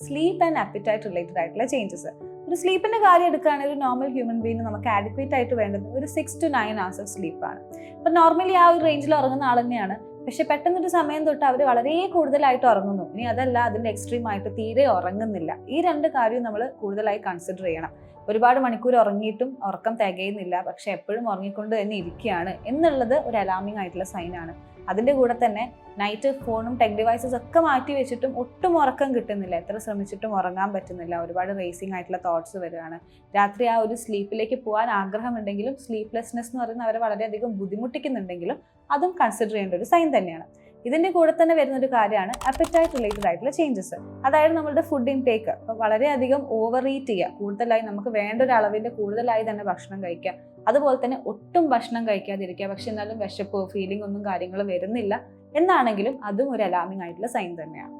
Sleep and appetite related ആയിട്ടുള്ള changes ഒരു സ്ലീപ്പിന്റെ കാര്യം എടുക്കുകയാണെങ്കിൽ ഒരു നോർമൽ ഹ്യൂമൻ ബീങ് നമുക്ക് ആഡിക്വേറ്റ് ആയിട്ട് വേണ്ടത് ഒരു six to nine hours of സ്ലീപ്പാണ് ഇപ്പം നോർമലി ആ ഒരു റേഞ്ചിൽ ഉറങ്ങുന്ന ആൾ തന്നെയാണ് പക്ഷെ പെട്ടെന്നൊരു സമയം തൊട്ട് അവർ വളരെ കൂടുതലായിട്ട് ഉറങ്ങുന്നു. ഇനി അതല്ല അതിന്റെ എക്സ്ട്രീം ആയിട്ട് തീരെ ഉറങ്ങുന്നില്ല. ഈ രണ്ട് കാര്യവും നമ്മൾ കൂടുതലായി കൺസിഡർ ചെയ്യണം. ഒരുപാട് മണിക്കൂർ ഉറങ്ങിയിട്ടും ഉറക്കം തികയുന്നില്ല. പക്ഷെ എപ്പോഴും ഉറങ്ങിക്കൊണ്ട് തന്നെ ഇരിക്കുകയാണ് എന്നുള്ളത് ഒരു അലാമിംഗ് ആയിട്ടുള്ള സൈനാണ് അതിന്റെ കൂടെ തന്നെ നൈറ്റ് ഫോണും ടെക് ഡിവൈസസ് ഒക്കെ മാറ്റി വെച്ചിട്ടും ഒട്ടും ഉറക്കം കിട്ടുന്നില്ല. എത്ര ശ്രമിച്ചിട്ടും ഉറങ്ങാൻ പറ്റുന്നില്ല. ഒരുപാട് റേസിംഗ് ആയിട്ടുള്ള തോട്ട്സ് വരികയാണ്. രാത്രി ആ ഒരു സ്ലീപ്പിലേക്ക് പോകാൻ ആഗ്രഹമുണ്ടെങ്കിലും സ്ലീപ്ലെസ്നെസ് എന്ന് പറയുന്നത് അവരെ വളരെയധികം ബുദ്ധിമുട്ടിക്കുന്നുണ്ടെങ്കിലും അതും കൺസിഡർ ചെയ്യേണ്ട ഒരു സൈൻ തന്നെയാണ്. ഇതിന്റെ കൂടെ തന്നെ വരുന്ന ഒരു കാര്യമാണ് അപ്പറ്റൈറ്റ് റിലേറ്റഡ് ആയിട്ടുള്ള ചേഞ്ചസ് അതായത് നമ്മുടെ ഫുഡ് ഇൻടേക്ക് അപ്പോൾ വളരെയധികം ഓവർ ഈറ്റ് ചെയ്യുക. കൂടുതലായി നമുക്ക് വേണ്ട ഒരു അളവിന്റെ കൂടുതലായി തന്നെ ഭക്ഷണം കഴിക്കുക. അതുപോലെ തന്നെ ഒട്ടും ഭക്ഷണം കഴിക്കാതിരിക്കുക. പക്ഷെ എന്നാലും വിശപ്പോ ഫീലിംഗ് ഒന്നും കാര്യങ്ങളും വരുന്നില്ല. എന്നാണെങ്കിലും അതും ഒരു അലാമിംഗ് ആയിട്ടുള്ള സൈൻ തന്നെയാണ്.